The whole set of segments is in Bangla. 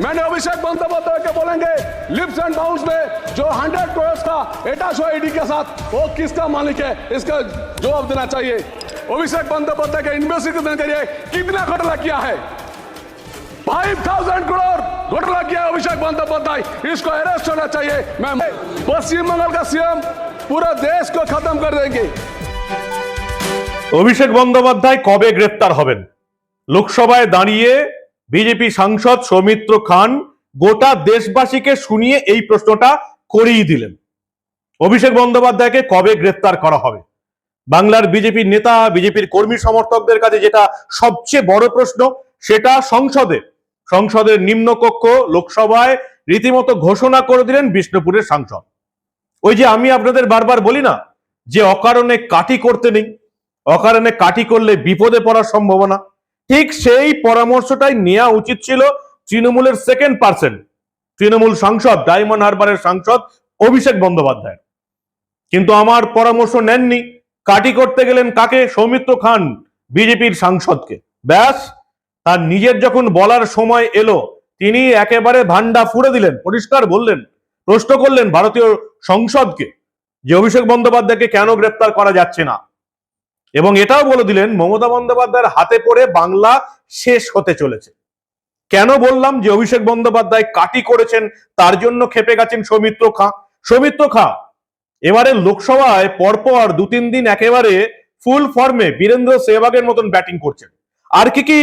मैंने अभिषेक बंदोपाध्याय के बोलेंगे लिप्स एंड बाउंस में जो हंड्रेड करोड़ का एटाशो ईडी के साथ वो किसका मालिक है इसका जवाब देना चाहिए अभिषेक बंदोपाध्याय के इन्वेस्टिगेशन के लिए कितना घोटाला किया है फाइव थाउजेंड करोड़ घोटाला किया है अभिषेक बंदोपाध्याय इसको अरेस्ट होना चाहिए मैं पश्चिम बंगाल का सीएम पूरा देश को खत्म कर देंगे অভিষেক বন্দ্যোপাধ্যায় কবে গ্রেপ্তার হবেন লোকসভায় দাঁড়িয়ে বিজেপি সাংসদ সৌমিত্র খান গোটা দেশবাসীকে শুনিয়ে এই প্রশ্নটা করিয়ে দিলেন। অভিষেক বন্দ্যোপাধ্যায়কে কবে গ্রেপ্তার করা হবে? বাংলার বিজেপির নেতা, বিজেপির কর্মী সমর্থকদের কাছে যেটা সবচেয়ে বড় প্রশ্ন, সেটা সংসদে। সংসদের নিম্নকক্ষ লোকসভায় রীতিমতো ঘোষণা করে দিলেন বিষ্ণুপুরের সাংসদ। ওই যে আমি আপনাদের বারবার বলি না, যে অকারণে কাটি করতে নেই। অকারণে কাটি করলে বিপদে পড়ার সম্ভাবনা। ঠিক সেই পরামর্শটাই নেওয়া উচিত ছিল তৃণমূলের সেকেন্ড পার্সন তৃণমূল সাংসদ ডায়মন্ড হারবারের সাংসদ অভিষেক বন্দ্যোপাধ্যায়। কিন্তু আমার পরামর্শ নেননি। কাটি করতে গেলেন কাকে? সৌমিত্র খান, বিজেপির সাংসদকে। ব্যাস, তার নিজের যখন বলার সময় এলো, তিনি একেবারে ভান্ডা ফুড়ে দিলেন, পরিষ্কার বললেন, প্রশ্ন করলেন ভারতীয় সংসদকে যে অভিষেক বন্দ্যোপাধ্যায়কে কেন গ্রেপ্তার করা যাচ্ছে না। এবং এটাও বলে দিলেন, মমতা বন্দ্যোপাধ্যায়ের হাতে পড়ে বাংলা শেষ হতে চলেছে। কেন বললাম যে অভিষেক বন্দ্যোপাধ্যায় কাটি করেছেন, তার জন্য খেপে গেছেন সৌমিত্র খা। সৌমিত্র খা, এবারে লোকসভায় পরপর দু তিন দিন একেবারে ফুল ফর্মে বীরেন্দ্র সেহবাগের মতন ব্যাটিং করছেন। আর কি কি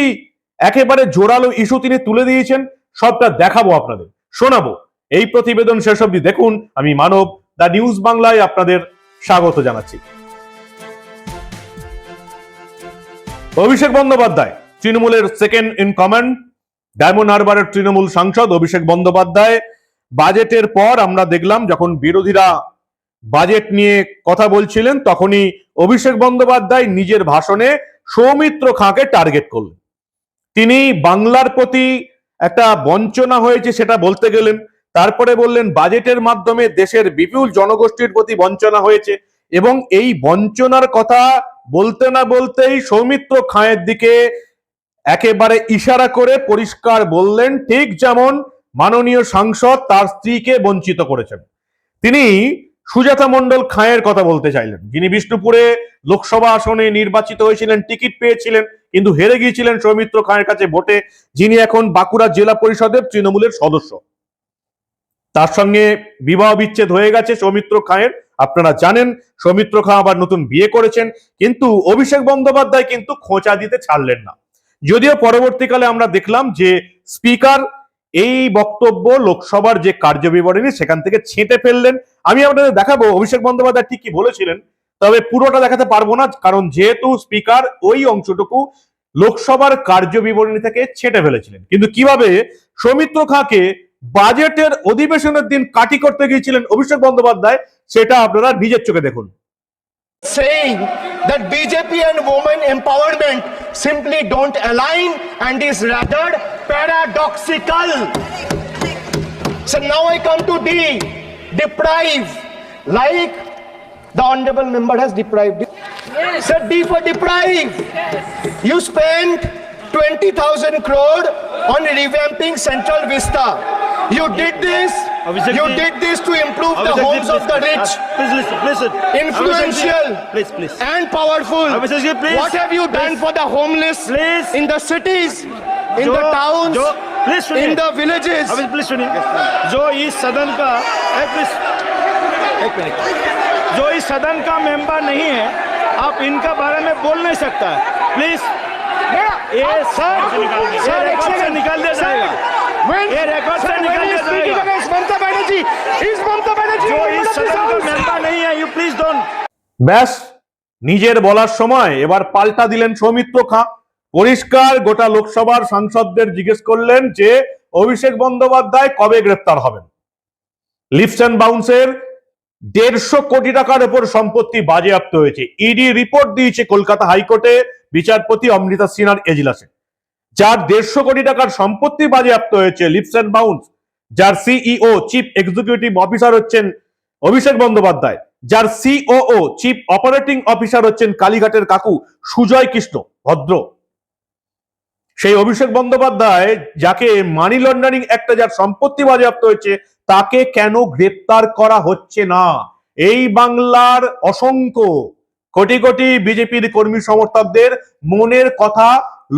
একেবারে জোরালো ইস্যু তিনি তুলে দিয়েছেন, সবটা দেখাবো আপনাদের। শোনাবো। এই প্রতিবেদন শেষ অবধি দেখুন, আমি মানব, দ্য নিউজ বাংলায় আপনাদের স্বাগত জানাচ্ছি। অভিষেক বন্দ্যোপাধ্যায়, তৃণমূলের সেকেন্ড ইন কমান্ড ডায়মন্ড হারবারের তৃণমূল সাংসদ অভিষেক বন্দ্যোপাধ্যায়। বাজেটের পর আমরা দেখলাম, যখন বিরোধীরা বাজেট নিয়ে কথা বলছিলেন, তখনই অভিষেক বন্দ্যোপাধ্যায় নিজের ভাষণে সৌমিত্র খাঁকে টার্গেট করলেন। তিনি বাংলার প্রতি একটা বঞ্চনা হয়েছে সেটা বলতে গেলেন। তারপরে বললেন, বাজেটের মাধ্যমে দেশের বিপুল জনগোষ্ঠীর প্রতি বঞ্চনা হয়েছে এবং এই বঞ্চনার কথা বলতে না বলতেই সৌমিত্র খাঁয়ের দিকে একেবারে ইশারা করে পরিষ্কার বললেন, ঠিক যেমন মাননীয় সাংসদ তার স্ত্রীকে বঞ্চিত করেছেন। তিনি সুজাতা মণ্ডল খাঁয়ের কথা বলতে চাইলেন। যিনি বিষ্ণুপুরে লোকসভা আসনে নির্বাচিত হয়েছিলেন, টিকিট পেয়েছিলেন, কিন্তু হেরে গিয়েছিলেন সৌমিত্র খাঁয়ের কাছে ভোটে, যিনি এখন বাঁকুড়া জেলা পরিষদের তৃণমূলের সদস্য। তার সঙ্গে বিবাহ বিচ্ছেদ হয়ে গেছে সৌমিত্র খাঁয়ের। আপনারা জানেন, সৌমিত্র খাঁ আবার নতুন বিয়ে করেছেন, কিন্তু অভিষেক বন্দ্যোপাধ্যায় কিন্তু খোঁচা দিতে ছাড়লেন না। যদিও পরবর্তীকালে আমরা দেখলাম যে স্পিকার এই বক্তব্য লোকসভার যে কার্যবিবরণী সেখান থেকে ছেঁটে ফেললেন। আমি আপনাদের দেখাবো, অভিষেক বন্দ্যোপাধ্যায় ঠিক কি বলেছিলেন, তবে পুরোটা দেখাতে পারব না, কারণ যেহেতু স্পিকার ওই অংশটুকু লোকসভার কার্যবিবরণী থেকে ছেঁটে ফেলেছিলেন। কিন্তু কীভাবে সৌমিত্র খাঁকে বাজেটের অধিবেশনের দিন কাটি করতে গিয়েছিলেন অভিষেক বন্দ্যোপাধ্যায় সেটা আপনারা নিজের চোখে দেখুন saying that BJP and women empowerment simply don't align and is rather paradoxical. So now I come to D, deprive, like the honorable member has deprived. So D for deprive. You spent 20,000 crore on revamping Central Vista. You did this. Abhishek You did this to improve the Abhishek homes of the rich. uh, Please listen, listen. influential Please, please. and powerful. Abhishek ji, please. What have you done for the homeless Please. in the cities, in the towns, please in the villages? अभी प्लीज़ सुनिए जो इस सदन का एक प्लीज़ एक मिनट जो इस सदन का मेंबर नहीं है आप इनका बारे में बोल नहीं सकता है प्लीज़ ये सर सर निकाल दिया जाएगा ये रिकॉर्ड से निकाल दिया जाएगा Mamata Banerjee, is Mamata Banerjee जो in इस front of सदन का this house? मेंबर नहीं है यू प्लीज डोंट ব্যাস নিজের বলার সময় এবার পাল্টা দিলেন সৌমিত্র খাঁ পরিষ্কার গোটা লোকসভার সাংসদদের জিজ্ঞেস করলেন যে অভিষেক বন্দ্যোপাধ্যায় কবে গ্রেপ্তার হবেন লিফট অ্যান্ড বাউন্সের দেড়শো কোটি টাকার উপর সম্পত্তি বাজেয়াপ্ত হয়েছে ইডি রিপোর্ট দিয়েছে কলকাতা হাইকোর্টে বিচারপতি অমৃতা সিনহার এজলাসে যার দেড়শো কোটি টাকার সম্পত্তি বাজেয়াপ্ত হয়েছে লিপস অ্যান্ড বাউন্স, যার সিইও, চিফ এক্সিকিউটিভ অফিসার হচ্ছেন অভিষেক বন্দ্যোপাধ্যায়, যার সিওও, চিফ অপারেটিং অফিসার হচ্ছেন কালীঘাটের কাকু সুজয় কৃষ্ণ, ভদ্র। সেই অভিষেক বন্দ্যোপাধ্যায়, যাকে মানি লন্ডারিং একটা যার সম্পত্তি বাজেয়াপ্ত হয়েছে, তাকে কেন গ্রেপ্তার করা হচ্ছে না? এই বাংলার অসংখ্য কোটি কোটি বিজেপির কর্মী সমর্থকদের মনের কথা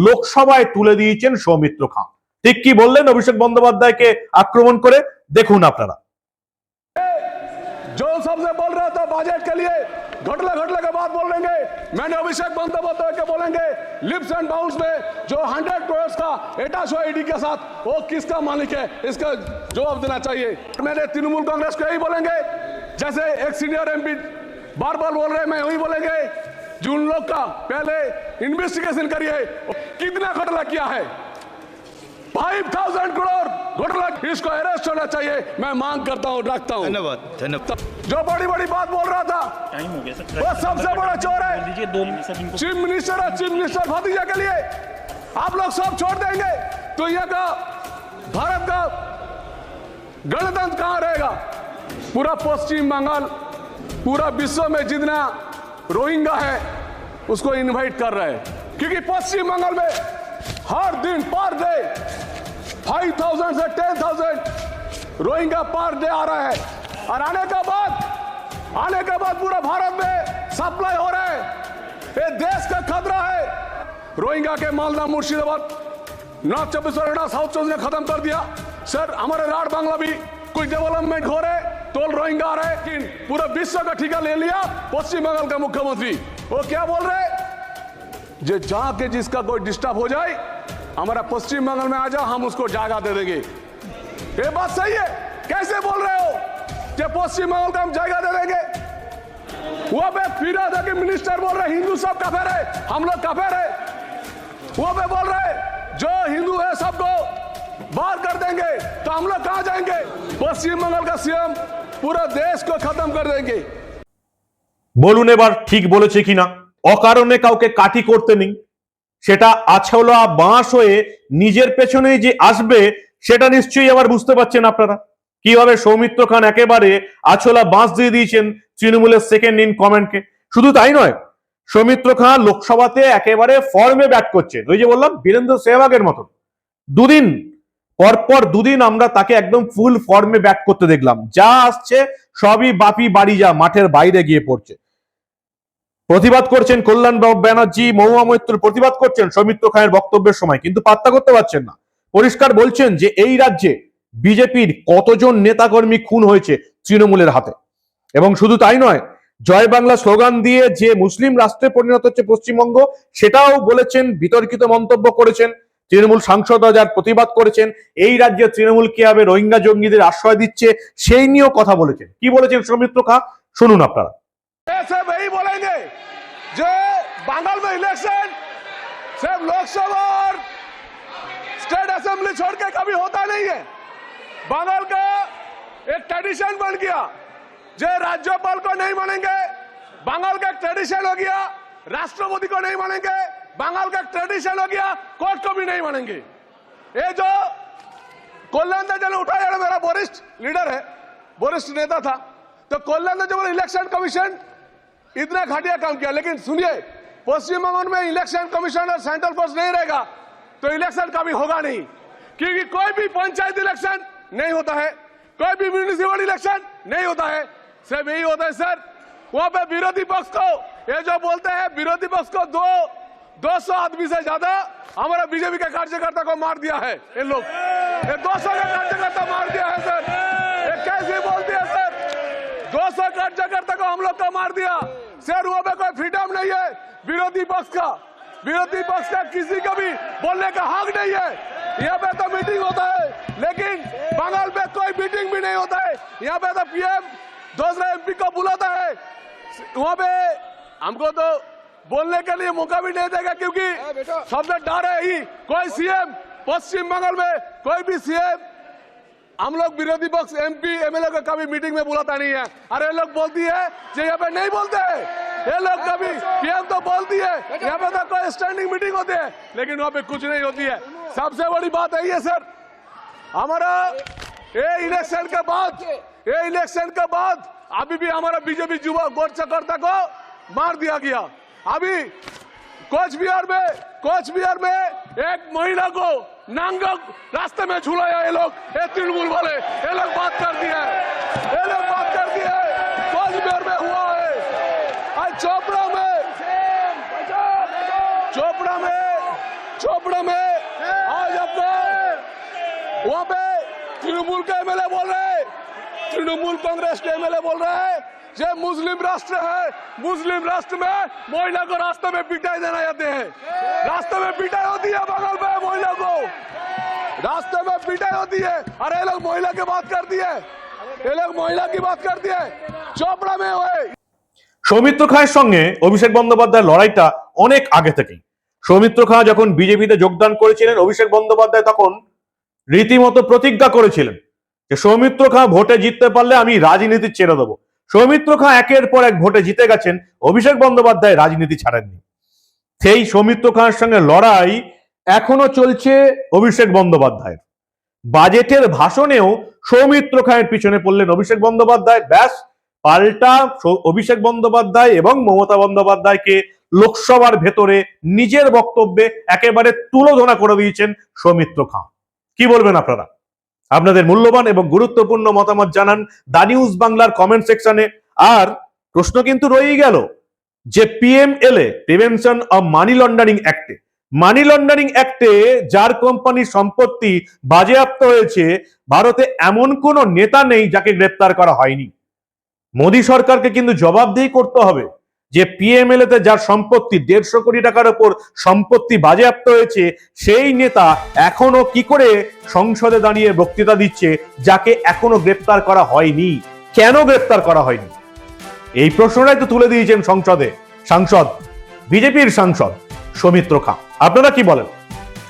লোকসভায় তুলে দিয়েছেন সৌমিত্র খান ঠিক কি বললেন অভিষেক বন্দ্যোপাধ্যায়কে আক্রমণ করে দেখুন আপনারা जो सबसे बोल रहा था बजट के लिए घटला घटला के बाद बोलेंगे मैंने अभिषेक बंदोबस्त के बोलेंगे लिप्स एंड बाउंस में जो हंड्रेड करोड़ का एटाशो ईडी के साथ वो किसका मालिक है इसका जवाब देना चाहिए मैंने तृणमूल कांग्रेस को यही बोलेंगे जैसे एक सीनियर एमपी बार बार बोल रहे हैं मैं वही बोलेंगे जो उन लोग का पहले इन्वेस्टिगेशन करिए। कितना घटला किया है? फाइव थाउज़ेंड करोड़ घोटाला। इसको अरेस्ट होना चाहिए। मैं मांग करता हूँ रखता हूँ। धन्यवाद धन्यवाद। जो बड़ी बड़ी बात बोल रहा था टाइम हो गया सर। वो सबसे बड़ा चोर है। चीफ मिनिस्टर और चीफ मिनिस्टर भतीजा के लिए। आप लोग सब छोड़ देंगे। तो यह का भारत का गणतंत्र कहाँ रहेगा? पूरा पश्चिम बंगाल पूरा विश्व में जितना रोहिंगा है, उसको इनवाइट कर रहे हैं। क्योंकि पश्चिम बंगाल में हर दिन पर डे फाइव थाउज़ेंड से ten thousand Rohingya per day आ रहा है। और आने के बाद, आने के बाद पूरा भारत में सप्लाई हो रहा है। ये देश का खतरा है। रोहिंगा के मालदा मुर्शिदाबाद, नॉर्थ चौबीस साउथ चौबीस ने खत्म कर दिया। सर, हमारे राड बांग्ला भी कुछ डेवलपमेंट हो रहे? टोल रोहिंगा आ रहे लेकिन पूरा विश्व का ठिका ले लिया, पश्चिम बंगाल का मुख्यमंत्री। वो क्या बोल रहे? जो जहाँ के जिसका कोई डिस्टर्ब हो जाए, हमारा पश्चिम बंगाल में आ जाओ, हम उसको जागा दे देंगे। ये बात सही है। कैसे बोल रहे हो? कि पश्चिम बंगाल का हम जायगा दे देंगे। वो पे फिरा था कि मिनिस्टर बोल रहे, हिंदू सब कफेर है, हम लोग कफेर है। वो पे बोल रहे, जो हिंदू है सबको बाहर कर देंगे तो हम लोग कहा जाएँगे? पश्चिम बंगाल का सीएम पूरा देश को खत्म कर देंगे বলুন এবার ঠিক বলেছে কিনা অকারণে কাউকে কাঠি করতে নেই সেটা আছলা বাঁশ হয়ে নিজের পেছনেই যে আসবে সেটা নিশ্চয়ই আবার বুঝতে পারছেন আপনারা কিভাবে সৌমিত্র খান একেবারে আছলা বাঁশ দিয়ে দিয়েছেন তৃণমূলের সেকেন্ড ইন কমেন্টকে শুধু তাই নয় সৌমিত্র খান লোকসভাতে একেবারে ফর্মে ব্যাট করছেন ওই যে বললাম বীরেন্দ্র সেহবাগের মতন দুদিন পরপর দুদিন আমরা তাকে একদম ফুল ফর্মে ব্যাট করতে দেখলাম। যা আসছে, সবই বাপি বাড়ি যা, মাঠের বাইরে গিয়ে পড়ছে। প্রতিবাদ করছেন কল্যাণ ব্যানার্জি, মহুয়া মৈত্র প্রতিবাদ করছেন সৌমিত্র খানের বক্তব্যের সময়, কিন্তু পাত্তা করতে পারছেন না। পরিষ্কার বলছেন যে, এই রাজ্যে বিজেপির কতজন নেতাকর্মী খুন হয়েছে তৃণমূলের হাতে? এবং শুধু তাই নয়, জয় বাংলা স্লোগান দিয়ে যে মুসলিম রাষ্ট্রে পরিণত হচ্ছে পশ্চিমবঙ্গ, সেটাও বলেছেন, বিতর্কিত মন্তব্য করেছেন তৃণমূল সাংসদরা যার প্রতিবাদ করেছেন এই রাজ্যে তৃণমূল কিভাবে রোহিঙ্গা জঙ্গিদের আশ্রয় দিচ্ছে সেই নিয়েও কথা বলেছেন কি বলেছেন সৌমিত্র খা শুনুন আপনারা ऐसे वही बोलेंगे जो बंगाल में इलेक्शन सिर्फ लोकसभा और स्टेट असेंबली छोड़ के कभी होता नहीं है बंगाल का एक ट्रेडिशन बन गया जो राज्यपाल को नहीं मानेंगे बंगाल का एक ट्रेडिशन हो गया राष्ट्रपति को नहीं मानेंगे बंगाल का ट्रेडिशन हो गया, कोर्ट को भी नहीं मानेंगे। ये जो कल्याण जन उठाया मेरा वरिष्ठ लीडर है, वरिष्ठ नेता था। तो ने जब इलेक्शन कमीशन इतना घटिया काम किया। लेकिन सुनिए, पश्चिम बंगाल में इलेक्शन कमीशन और सेंट्रल फोर्स नहीं रहेगा तो इलेक्शन कभी होगा नहीं। क्योंकि कोई भी पंचायत इलेक्शन नहीं होता है, कोई भी म्यूनिसिपल इलेक्शन नहीं होता है। सिर्फ़ यही होता है, सर, वहाँ पे विरोधी पक्ष को, ये जो बोलते हैं, विरोधी पक्ष को दो 200 आदमी से ज़्यादा हमारा बीजेपी के कार्यकर्ता को मार दिया है। ये लोग। ये 200 का कार्यकर्ता मार दिया है, सर। ये कैसे बोलते हैं सर? 200 कार्यकर्ता को हम लोग का मार दिया। सर, वो पे कोई फ्रीडम नहीं है विरोधी पक्ष का। विरोधी पक्ष का किसी का भी बोलने का हक नहीं है। यहाँ पे तो मीटिंग होता है, लेकिन बंगाल में कोई मीटिंग भी नहीं होता है। यहाँ पे तो पीएम, दूसरे एमपी को बुलाता है। वहाँ पे हमको तो बोलने के लिए मौका भी नहीं देगा क्योंकि सबसे डर है ही कोई सीएम पश्चिम बंगाल में कोई भी सीएम हम लोग विरोधी पक्ष एमपी एमएलए को कभी मीटिंग में बुलाता नहीं है। अरे ये लोग बोलती है जो यहाँ पे नहीं बोलते। ये लोग कभी पीएम तो बोलती है। यहाँ पे तो कोई स्टैंडिंग मीटिंग होती है। लेकिन वहाँ पे कुछ नहीं होती है। सबसे बड़ी बात यही है ये सर। हमारा ये इलेक्शन के बाद ये इलेक्शन के बाद अभी भी हमारा बीजेपी युवा गोरचकर्ता को मार दिया गया। अभी कोच बिहार में कोच बिहार में एक महिला को नांगा रास्ते में झुलाया ये लोग ये तृणमूल वाले ये लोग बात कर दिया है ये लोग बात कर दिया है कोच बिहार में हुआ है आज चोपड़ा में चोपड़ा में चोपड़ा में आज आपका वहां पे तृणमूल के एमएलए बोल रहे हैं तृणमूल कांग्रेस के एमएलए बोल रहे हैं ये मुस्लिम राष्ट्र है मुस्लिम राष्ट्र में महिला को रास्ते में पिटाई देना जाते हैं रास्ते में पिटाई होती है बगल में महिला को रास्ते में पिटाई होती है अरे ये लोग महिला की बात करती है ये लोग महिला की बात करती है चोपड़ा में हुए সৌমিত্র খাঁয়ের সঙ্গে অভিষেক বন্দ্যোপাধ্যায়ের লড়াইটা অনেক আগে থেকেই সৌমিত্র খাঁ যখন বিজেপিতে যোগদান করেছিলেন অভিষেক বন্দ্যোপাধ্যায় তখন রীতিমতো প্রতিজ্ঞা করেছিলেন যে সৌমিত্র খাঁ ভোটে জিততে পারলে আমি রাজনীতি ছেড়ে দেবো সৌমিত্র খাঁ একের পর এক ভোটে জিতে গেছেন, অভিষেক বন্দ্যোপাধ্যায় রাজনীতি ছাড়েননি। সেই সৌমিত্র খাঁর সঙ্গে লড়াই এখনও চলছে অভিষেক বন্দ্যোপাধ্যায়ের। বাজেটের ভাষণেও সৌমিত্র খাঁয়ের পিছনে পড়লেন অভিষেক বন্দ্যোপাধ্যায়। ব্যাস, পাল্টা অভিষেক বন্দ্যোপাধ্যায় এবং মমতা বন্দ্যোপাধ্যায়কে লোকসভার ভেতরে নিজের বক্তব্যে একেবারে তুলোধনা করে দিয়েছেন সৌমিত্র খাঁ। কি বলবেন আপনারা? আপনাদের মূল্যবান এবং গুরুত্বপূর্ণ মতামত জানান দা নিউজ বাংলার কমেন্ট সেকশনে। আর প্রশ্ন কিন্তু রয়েই গেল যে PMLA prevention of money laundering অ্যাক্টে money laundering অ্যাক্টে যার কোম্পানির সম্পত্তি বাজেয়াপ্ত হয়েছে, ভারতে এমন কোন নেতা নেই যাকে গ্রেপ্তার করা হয়নি। মোদী সরকারকে কিন্তু জবাবদিহি করতে হবে। যে পিএমএলএ তে যার সম্পত্তি দেড়শো কোটি টাকার উপর সম্পত্তি বাজেয়াপ্ত হয়েছে, সেই নেতা এখনও কি করে সংসদে দাঁড়িয়ে বক্তৃতা দিচ্ছে, যাকে এখনও গ্রেপ্তার করা হয়নি? কেন গ্রেপ্তার করা হয়নি? এই প্রশ্নটাই তো তুলে দিয়েছেন সংসদে। সাংসদ, বিজেপির সাংসদ সৌমিত্র খাঁ। আপনারা কি বলেন?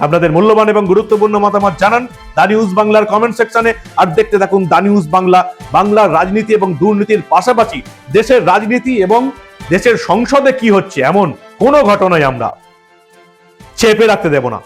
আপনাদের মূল্যবান এবং গুরুত্বপূর্ণ মতামত জানান দা নিউজ বাংলার কমেন্ট সেকশনে, আর দেখতে থাকুন দা নিউজ বাংলা, বাংলার রাজনীতি এবং দুর্নীতির পাশাপাশি দেশের রাজনীতি এবং দেশের সংসদে কি হচ্ছে? এমন কোনো ঘটনায় আমরা চেপে রাখতে দেব না।